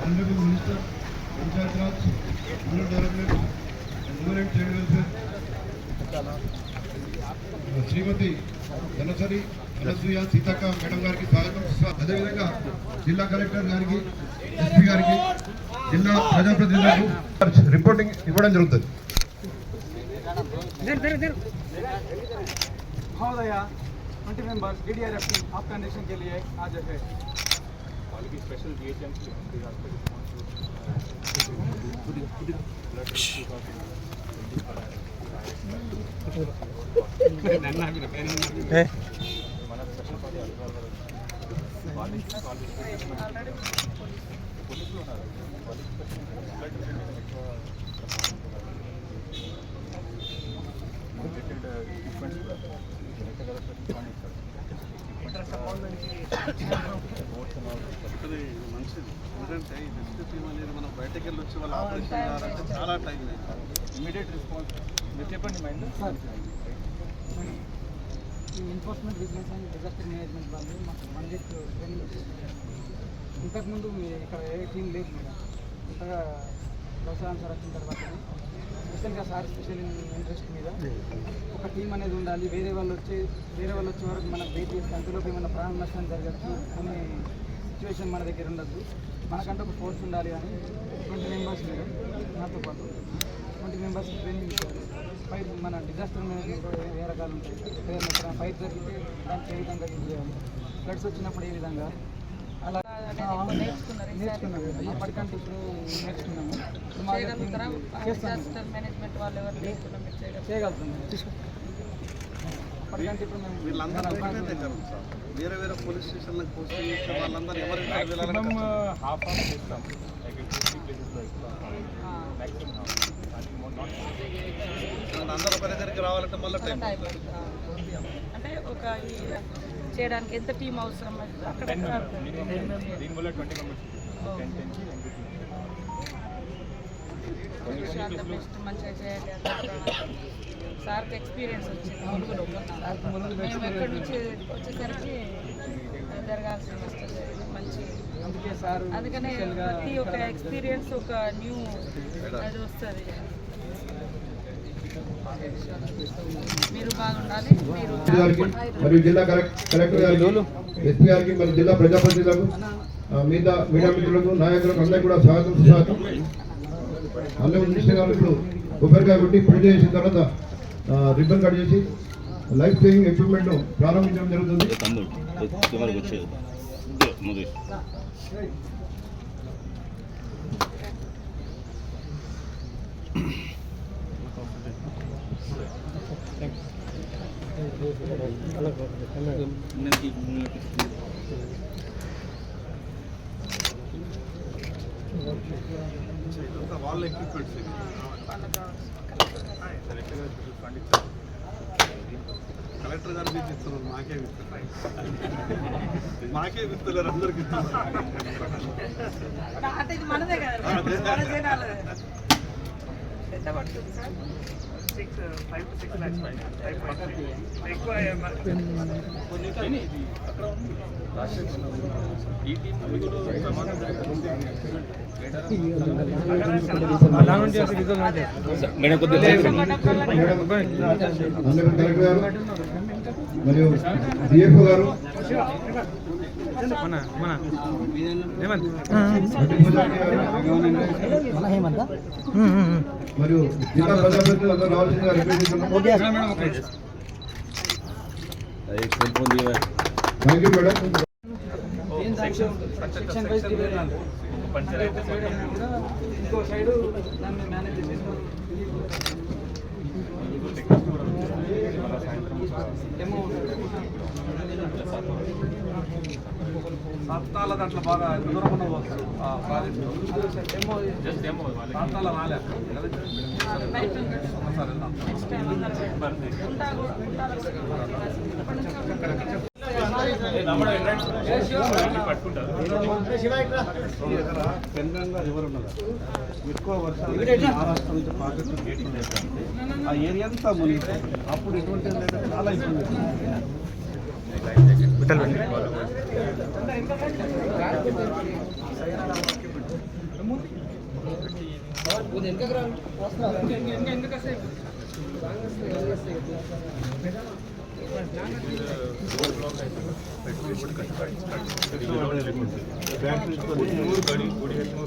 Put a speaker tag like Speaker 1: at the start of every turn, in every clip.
Speaker 1: Honorable Minister, Panchayat Raj, Rural Development, and Women and Child Welfare, Srimati Dhanasari Anasuya Seethakka madam గారికి స్వాగతం సుస్వా- అదేవిధంగా జిల్లా collector గారికి SP గారికి జిల్లా ప్రజాప్రతినిధులకు రిపోర్టింగ్ ఇవ్వడం జరుగుతుంది
Speaker 2: महोदय twenty members D D R F team आपका नेशन के लिए आज है
Speaker 3: ఎక్విప్మెంట్స్ కూడా డైరెక్ట్ కదా
Speaker 4: ఇది మంచిది. ఎందుకంటే ఈ రెస్క్యూ టీమ్ అనేది మనం బయటకు వెళ్ళి వచ్చి వాళ్ళ ఆపరేషన్ చేయాలంటే చాలా టైం
Speaker 3: ఇమీడియట్ రెస్పాన్స్ మీరు చెప్పండి మైండ్
Speaker 2: ఈ enforcement business and disaster management వాళ్ళు మాకు వన్ వీక్ ట్రైనింగ్ ఇంతకుముందు మీ ఇక్కడ ఏ టీం లేదు మేడం. కొత్తగా వ్యవసాయం సార్ వచ్చిన తర్వాత స్పెషల్గా సార్ స్పెషల్ ఇంట్రెస్ట్ మీద ఒక టీం అనేది ఉండాలి. వేరే వాళ్ళు వచ్చి వేరే వాళ్ళు వచ్చే వరకు మనకు వెయిట్ చేస్తే అంతలోపు ఏమైనా ప్రాణ నష్టం జరగచ్చు అనే సిచ్యువేషన్ మన దగ్గర ఉండద్దు. మనకంటే ఒక ఫోర్స్ ఉండాలి అని ట్వంటీ మెంబర్స్ మేడం నాతో పాటు. ట్వంటీ మెంబర్స్ ట్రైనింగ్ ఇచ్చారు. ఫైర్ మన డిజాస్టర్ మేనేజ్మెంట్ ఏ రకాలు ఉంటాయి. ఏదైనా ఫైర్ జరిగితే దానికి ఏ విధంగా యూజ్ చేయాలి? ఫ్లడ్స్ వచ్చినప్పుడు ఏ విధంగా? అలా నేర్చుకున్నాము అప్పటికంటే ఇప్పుడు నేర్చుకున్నాము.
Speaker 5: చేయగలుగుతారా? డిజాస్టర్ మేనేజ్మెంట్ వాళ్ళు ఎవరు లేకుండా మీరు చేయగలుగుతారా?
Speaker 2: చేయగలుగుతాం. అప్పటికంటే ఇప్పుడు మేము
Speaker 4: వీళ్ళందరూ ఒకటే దగ్గర ఉంది సార్. వేరే వేరే పోలీస్ స్టేషన్లకు పోస్ట్ చేసే వాళ్ళందరూ ఎవరికి వెళ్ళాలని.
Speaker 3: హాఫ్ చేస్తాం.
Speaker 4: అందరూ ఒక దగ్గరికి రావాలంటే మళ్ళీ టైం.
Speaker 5: అంటే ఒక చేయడానికి ఎంత టీం అవసరం?
Speaker 3: దీనివల్ల ట్వంటీ మెంబర్స్
Speaker 5: అంత బెస్ట్ మంచిగా అందరూ సార్కి ఎక్స్పీరియన్స్ వచ్చింది. ములుగులో మేము ఎక్కడి నుంచి వచ్చేసరికి జరగాల్సిన మంచి
Speaker 2: అందుకే సార్
Speaker 5: అందుకనే ప్రతి ఒక్క ఎక్స్పీరియన్స్ ఒక న్యూ అది వస్తుంది. మీరు బాగుండాలి
Speaker 1: మరియు జిల్లా కలెక్- కలెక్టర్ గారికి ఎస్పీ గారికి మరియు జిల్లా ప్రజాప్రతినిధులకు ఆ, మిగతా మీడియా మిత్రులకు నాయకులకు అందరికీ కూడా స్వాగతం సుస్వాగతం. అల్లం మినిస్టర్ గారు ఇప్పుడు కొబ్బరికాయ కొట్టి పూజ చేసిన తర్వాత రిబ్బన్ కట్ చేసి లైఫ్ సేవింగ్ ఎక్విప్మెంట్ ప్రారంభించడం జరుగుతుంది
Speaker 6: Thank you. ముందు
Speaker 4: ఇదంతా వాళ్ళ ఎక్విప్మెంట్స్ ఇవి. కలెక్టర్ గారు మీకు ఇస్తున్నారు మాకే ఇస్తున్నారు. మాకే ఇస్తున్నారు అందరికి ఇస్తున్నారు.
Speaker 5: అంటే ఇది మనదే కదా
Speaker 4: అదే.
Speaker 5: మన జనాలదే. ఎంత పడుతుంది సార్
Speaker 3: ఈ టీం కూడా ప్రమాదం
Speaker 6: మేడం కొద్దిగా
Speaker 1: మరియు డిఎఫ్ఓ గారు. మరియు జిల్లా ప్రజాప్రతినిధులు అందరూ రావాల్సిందిగా చేస్తున్నాం.
Speaker 2: Thank you madam section wise divide ఇంకో సైడ్ దాన్ని మేనేజ్ చేసేస్తారు
Speaker 4: సత్తాల దాంట్లో బాగా దూరం ఉన్న వస్తారు ఆ ప్రాజెక్ట్.
Speaker 3: జస్ట్ డెమో
Speaker 4: సత్తాల రాలే.
Speaker 5: బయట
Speaker 4: తెలంగాణ రివర్ ఉన్నది ఎక్కువ వర్షాలు మహారాష్ట్ర నుంచి ప్రాజెక్టు గేట్లు ఆ ఏరియా అంతా మునిగిపోయింది అప్పుడు ఇటువంటి చాలా ఇబ్బంది
Speaker 2: ఎందుకు వస్తాయి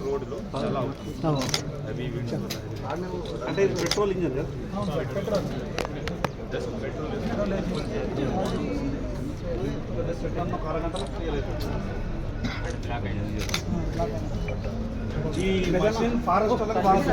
Speaker 3: రోడ్లో చాలా అవి
Speaker 4: అంటే ఇది పెట్రోల్ ఇంజన్
Speaker 3: జస్ట్ పెట్రోల్
Speaker 4: ఈ మషిన్ ఫారెస్ట్ వాళ్ళకి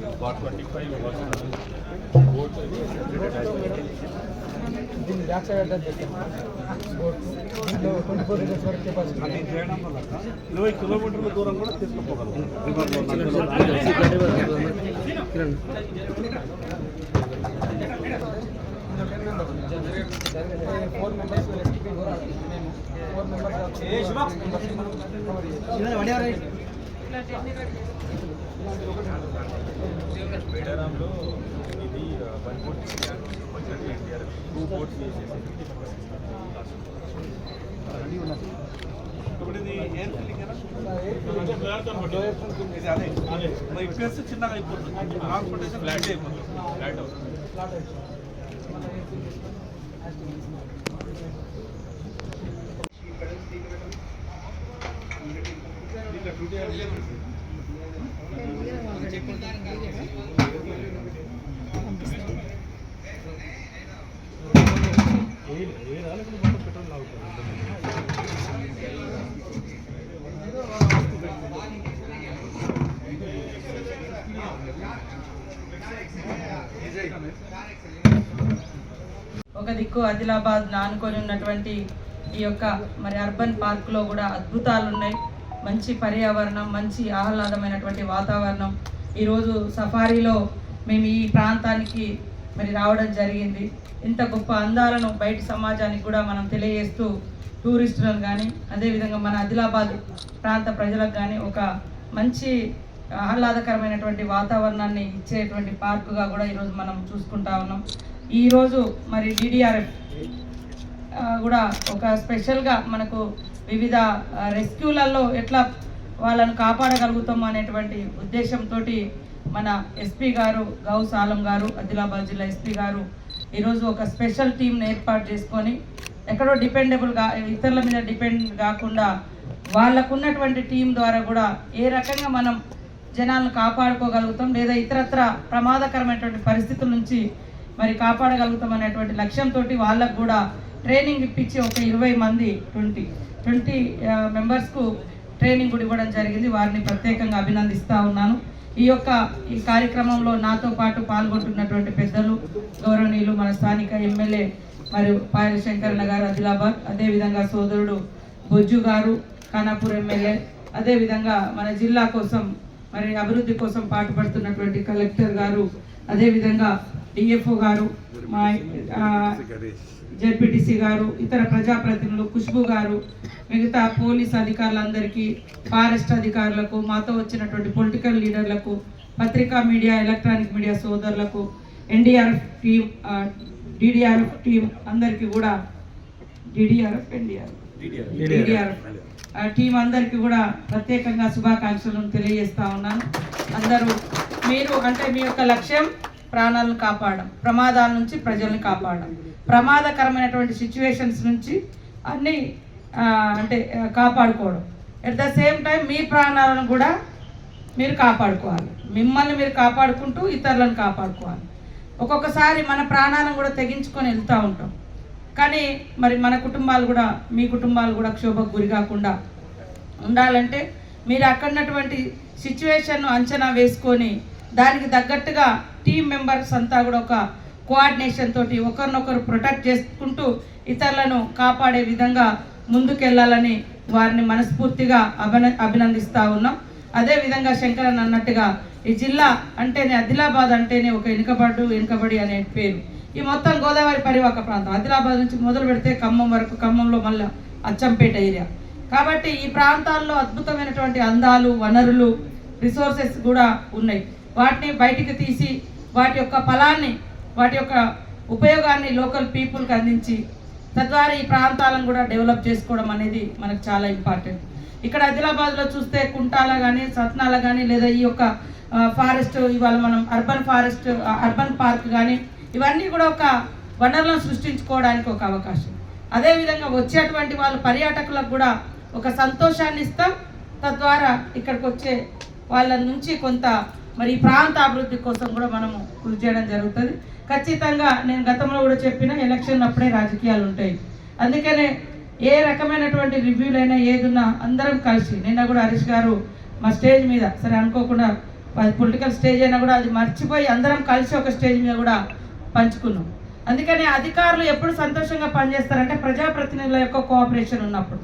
Speaker 2: దీన్ని బ్యాక్ సైడ్ అడ్రస్ చేస్తాం దీంట్లో ట్వంటీ ఫోర్ లీటర్స్ వరకు
Speaker 4: ఇరవై కిలోమీటర్ల దూరం కూడా
Speaker 2: ఫోర్ మెంబర్స్ ఫోర్ మెంబర్స్
Speaker 3: మేడారంలో ఇది one coat NTR two coats చేసేసి
Speaker 4: ఇప్పుడు ఇది ఎయిర్ ఫిల్లింగ్ అదే చిన్నగా అయిపోతుంది. ట్రాన్స్పోర్టేషన్ ఫ్లాట్ అయిపోతుంది.
Speaker 3: ఫ్లాట్ అవుతుంది.
Speaker 5: ఒక దిక్కు ఆదిలాబాద్ నానుకొని ఉన్నటువంటి ఈ యొక్క మరి అర్బన్ పార్క్లో కూడా అద్భుతాలు ఉన్నాయి మంచి పర్యావరణం మంచి ఆహ్లాదమైనటువంటి వాతావరణం. ఈరోజు సఫారీలో మేము ఈ ప్రాంతానికి మరి రావడం జరిగింది. ఇంత గొప్ప అందాలను బయట సమాజానికి కూడా మనం తెలియజేస్తూ టూరిస్టులను కానీ అదేవిధంగా మన ఆదిలాబాద్ ప్రాంత ప్రజలకు కానీ ఒక మంచి ఆహ్లాదకరమైనటువంటి వాతావరణాన్ని ఇచ్చేటువంటి పార్కుగా కూడా ఈరోజు మనం చూసుకుంటా ఉన్నాం. ఈరోజు మరి డిడిఆర్ఎఫ్ కూడా ఒక స్పెషల్గా మనకు వివిధ రెస్క్యూలలో ఎట్లా వాళ్ళను కాపాడగలుగుతాం అనేటువంటి ఉద్దేశంతో మన ఎస్పీ గారు గౌస్ ఆలం గారు ఆదిలాబాద్ జిల్లా ఎస్పీ గారు ఈరోజు ఒక స్పెషల్ టీంని ఏర్పాటు చేసుకొని ఎక్కడో డిపెండబుల్గా ఇతరుల మీద డిపెండ్ కాకుండా వాళ్ళకున్నటువంటి టీం ద్వారా కూడా ఏ రకంగా మనం జనాలను కాపాడుకోగలుగుతాం లేదా ఇతరత్ర ప్రమాదకరమైనటువంటి పరిస్థితుల నుంచి మరి కాపాడగలుగుతాం అనేటువంటి లక్ష్యంతో వాళ్ళకు కూడా ట్రైనింగ్ ఇప్పించి ఒక ఇరవై మంది ట్వంటీ ట్వంటీ మెంబర్స్కు ట్రైనింగ్ కూడా ఇవ్వడం జరిగింది. వారిని ప్రత్యేకంగా అభినందిస్తూ ఉన్నాను. ఈ యొక్క ఈ కార్యక్రమంలో నాతో పాటు పాల్గొంటున్నటువంటి పెద్దలు గౌరవనీయులు మన స్థానిక ఎమ్మెల్యే మరియు పాయల శంకరణ గారు ఆదిలాబాద్ అదేవిధంగా సోదరుడు బొజ్జు గారు ఖానాపూర్ ఎమ్మెల్యే అదేవిధంగా మన జిల్లా కోసం మరి అభివృద్ధి కోసం పాటుపడుతున్నటువంటి కలెక్టర్ గారు అదేవిధంగా డిఎఫ్ఓ గారు మా ఆ, గారు ఇతర ప్రజాప్రతినిధులు ఖుష్బు గారు మిగతా పోలీస్ అధికారులందరికీ ఫారెస్ట్ అధికారులకు మాతో వచ్చినటువంటి పొలిటికల్ లీడర్లకు పత్రికా మీడియా ఎలక్ట్రానిక్ మీడియా సోదరులకు ఎన్డీఆర్ఎఫ్ టీం డిడిఆర్ఎఫ్ టీం అందరికీ కూడా డిడిఆర్ఎఫ్ ఎన్డీఆర్ఎఫ్ డిడిఆర్ఎఫ్ టీం అందరికీ కూడా ప్రత్యేకంగా శుభాకాంక్షలను తెలియజేస్తా ఉన్నాను. అందరూ మీరు అంటే మీ యొక్క లక్ష్యం ప్రాణాలను కాపాడడం ప్రమాదాల నుంచి ప్రజల్ని కాపాడడం. ప్రమాదకరమైనటువంటి సిచ్యువేషన్స్ నుంచి అన్ని అంటే కాపాడుకోవడం. ఎట్ ద సేమ్ టైం మీ ప్రాణాలను కూడా మీరు కాపాడుకోవాలి. మిమ్మల్ని మీరు కాపాడుకుంటూ ఇతరులను కాపాడుకోవాలి. ఒక్కొక్కసారి మన ప్రాణాలను కూడా తెగించుకొని వెళ్తూ ఉంటాం. కానీ మరి మన కుటుంబాలు కూడా మీ కుటుంబాలు కూడా క్షోభకు గురి కాకుండా ఉండాలంటే మీరు అక్కడున్నటువంటి సిచ్యువేషన్ను అంచనా వేసుకొని దానికి తగ్గట్టుగా టీం మెంబర్స్ అంతా కూడా ఒక కోఆర్డినేషన్ తోటి ఒకరినొకరు ప్రొటెక్ట్ చేసుకుంటూ ఇతరులను కాపాడే విధంగా ముందుకెళ్ళాలని వారిని మనస్ఫూర్తిగా అభిన అభినందిస్తూ ఉన్నాం. అదే విధంగా శంకరన్ అన్నట్టుగా ఈ జిల్లా అంటేనే ఆదిలాబాద్ అంటేనే ఒక వెనుకబడు వెనుకబడి అనే పేరు. ఈ మొత్తం గోదావరి పరివాహక ప్రాంతం ఆదిలాబాద్ నుంచి మొదలు పెడితే ఖమ్మం వరకు ఖమ్మంలో మళ్ళీ అచ్చంపేట ఏరియా. కాబట్టి ఈ ప్రాంతాల్లో అద్భుతమైనటువంటి అందాలు వనరులు రిసోర్సెస్ కూడా ఉన్నాయి. వాటిని బయటికి తీసి వాటి యొక్క ఫలాన్ని వాటి యొక్క ఉపయోగాన్ని లోకల్ పీపుల్కి అందించి తద్వారా ఈ ప్రాంతాలను కూడా డెవలప్ చేసుకోవడం అనేది మనకు చాలా ఇంపార్టెంట్. ఇక్కడ ఆదిలాబాద్లో చూస్తే కుంటాల కానీ సత్నాల కానీ లేదా ఈ యొక్క ఫారెస్ట్ ఇవాళ మనం అర్బన్ ఫారెస్ట్ అర్బన్ పార్క్ కానీ ఇవన్నీ కూడా ఒక వనరులను సృష్టించుకోవడానికి ఒక అవకాశం. అదేవిధంగా వచ్చేటువంటి వాళ్ళు పర్యాటకులకు కూడా ఒక సంతోషాన్ని ఇస్తాం తద్వారా ఇక్కడికి వచ్చే వాళ్ళ నుంచి కొంత మరి ఈ ప్రాంత అభివృద్ధి కోసం కూడా మనము కృషి చేయడం జరుగుతుంది. ఖచ్చితంగా నేను గతంలో కూడా చెప్పిన ఎలక్షన్ అప్పుడే రాజకీయాలు ఉంటాయి. అందుకనే ఏ రకమైనటువంటి రివ్యూలైనా ఏదున్నా అందరం కలిసి నిన్న కూడా హరీష్ గారు మా స్టేజ్ మీద సరే అనుకోకుండా పొలిటికల్ స్టేజ్ అయినా కూడా అది మర్చిపోయి అందరం కలిసి ఒక స్టేజ్ మీద కూడా పంచుకున్నాం. అందుకనే అధికారులు ఎప్పుడు సంతోషంగా పనిచేస్తారంటే ప్రజాప్రతినిధుల యొక్క కోఆపరేషన్ ఉన్నప్పుడు.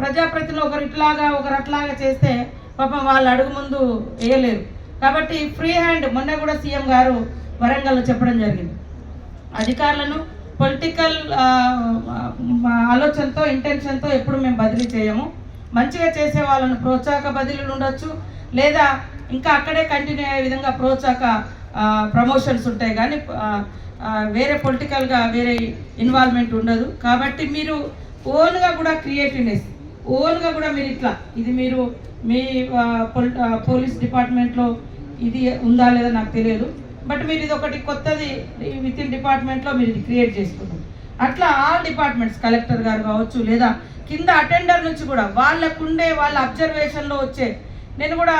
Speaker 5: ప్రజాప్రతినిధులు ఒకరు ఇట్లాగా ఒకరు అట్లాగా చేస్తే పాపం వాళ్ళు అడుగు ముందు వేయలేరు. కాబట్టి ఫ్రీ హ్యాండ్ మొన్న కూడా సీఎం గారు వరంగల్లో చెప్పడం జరిగింది. అధికారులను పొలిటికల్ ఆలోచనతో ఇంటెన్షన్తో ఎప్పుడు మేము బదిలీ చేయము. మంచిగా చేసే వాళ్ళను ప్రోత్సాహక బదిలీలు ఉండొచ్చు. లేదా ఇంకా అక్కడే కంటిన్యూ అయ్యే విధంగా ప్రోత్సాహక ప్రమోషన్స్ ఉంటాయి. కానీ వేరే పొలిటికల్గా వేరే ఇన్వాల్వ్మెంట్ ఉండదు. కాబట్టి మీరు ఓన్గా కూడా క్రియేటివ్నెస్ ఓన్గా కూడా మీరు ఇట్లా. ఇది మీరు మీ పోలీస్ డిపార్ట్మెంట్లో ఇది ఉందా లేదా నాకు తెలియదు. బట్ మీరు ఇది ఒకటి కొత్తది విత్ ఇన్ డిపార్ట్మెంట్లో మీరు ఇది క్రియేట్ చేసుకున్నారు. అట్లా ఆల్ డిపార్ట్మెంట్స్ కలెక్టర్ గారు కావచ్చు లేదా కింద అటెండర్ నుంచి కూడా వాళ్ళకుండే వాళ్ళ అబ్జర్వేషన్లో వచ్చే నేను కూడా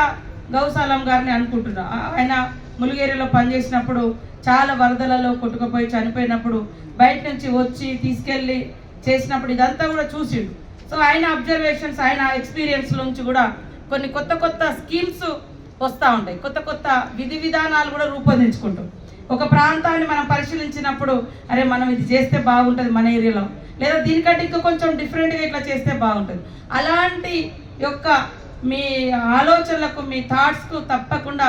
Speaker 5: గౌసాలం గారిని అనుకుంటున్నా. ఆయన ములుగేరిలో పనిచేసినప్పుడు చాలా వరదలలో కొట్టుకుపోయి చనిపోయినప్పుడు బయట నుంచి వచ్చి తీసుకెళ్ళి చేసినప్పుడు ఇదంతా కూడా చూసిండు. సో ఆయన అబ్జర్వేషన్స్ ఆయన ఎక్స్పీరియన్స్ నుంచి కూడా కొన్ని కొత్త కొత్త స్కీమ్స్ వస్తూ ఉంటాయి. కొత్త కొత్త విధి విధానాలు కూడా రూపొందించుకుంటాం. ఒక ప్రాంతాన్ని మనం పరిశీలించినప్పుడు అరే మనం ఇది చేస్తే బాగుంటుంది మన ఏరియాలో. లేదా దీనికంటే ఇంకా కొంచెం డిఫరెంట్గా ఇట్లా చేస్తే బాగుంటుంది. అలాంటి యొక్క మీ ఆలోచనలకు మీ థాట్స్కు తప్పకుండా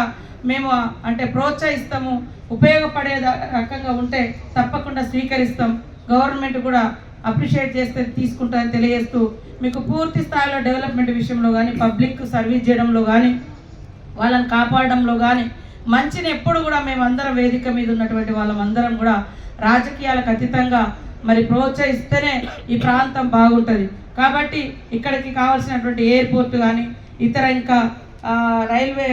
Speaker 5: మేము అంటే ప్రోత్సహిస్తాము. ఉపయోగపడే రకంగా ఉంటే తప్పకుండా స్వీకరిస్తాం. గవర్నమెంట్ కూడా అప్రిషియేట్ చేస్తే తీసుకుంటుందని తెలియజేస్తూ మీకు పూర్తి స్థాయిలో డెవలప్మెంట్ విషయంలో కానీ పబ్లిక్ సర్వీస్ చేయడంలో కానీ వాళ్ళని కాపాడడంలో కానీ మంచిని ఎప్పుడు కూడా మేమందరం వేదిక మీద ఉన్నటువంటి వాళ్ళమందరం కూడా రాజకీయాలకు అతీతంగా మరి ప్రోత్సహిస్తేనే ఈ ప్రాంతం బాగుంటుంది. కాబట్టి ఇక్కడికి కావాల్సినటువంటి ఎయిర్పోర్ట్ కానీ ఇతర ఇంకా రైల్వే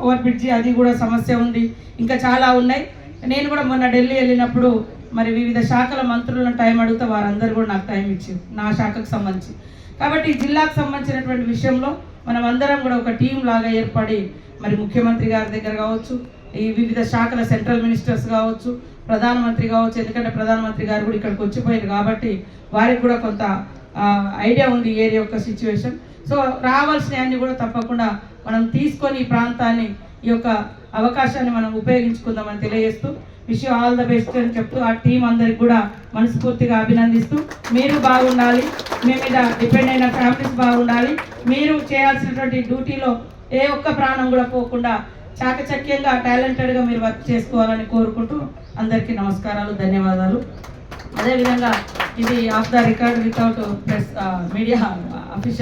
Speaker 5: ఓవర్ బ్రిడ్జి అది కూడా సమస్య ఉంది. ఇంకా చాలా ఉన్నాయి. నేను కూడా మొన్న ఢిల్లీ వెళ్ళినప్పుడు మరి వివిధ శాఖల మంత్రులను టైం అడిగితే వారందరూ కూడా నాకు టైం ఇచ్చారు. నా శాఖకు సంబంధించి. కాబట్టి జిల్లాకు సంబంధించినటువంటి విషయంలో మనం అందరం కూడా ఒక టీం లాగా ఏర్పడి మరి ముఖ్యమంత్రి గారి దగ్గర కావచ్చు ఈ వివిధ శాఖల సెంట్రల్ మినిస్టర్స్ కావచ్చు ప్రధానమంత్రి కావచ్చు ఎందుకంటే ప్రధానమంత్రి గారు కూడా ఇక్కడికి వచ్చిపోయారు కాబట్టి వారికి కూడా కొంత ఐడియా ఉంది ఏరియా యొక్క సిచ్యువేషన్. సో రావాల్సినవన్నీ కూడా తప్పకుండా మనం తీసుకొని ఈ ప్రాంతాన్ని ఈ యొక్క అవకాశాన్ని మనం ఉపయోగించుకుందామని తెలియజేస్తూ విష్ ఆల్ ద బెస్ట్ అని చెప్తూ ఆ టీం అందరికి కూడా మనస్ఫూర్తిగా అభినందిస్తూ మీరు బాగుండాలి మీ మీద డిపెండ్ అయిన ఫ్యామిలీస్ బాగుండాలి మీరు చేయాల్సినటువంటి డ్యూటీలో ఏ ఒక్క ప్రాణం కూడా పోకుండా చాకచక్యంగా టాలెంటెడ్గా మీరు వర్క్ చేసుకోవాలని కోరుకుంటూ అందరికీ నమస్కారాలు ధన్యవాదాలు. అదేవిధంగా ఇది off the record without press media official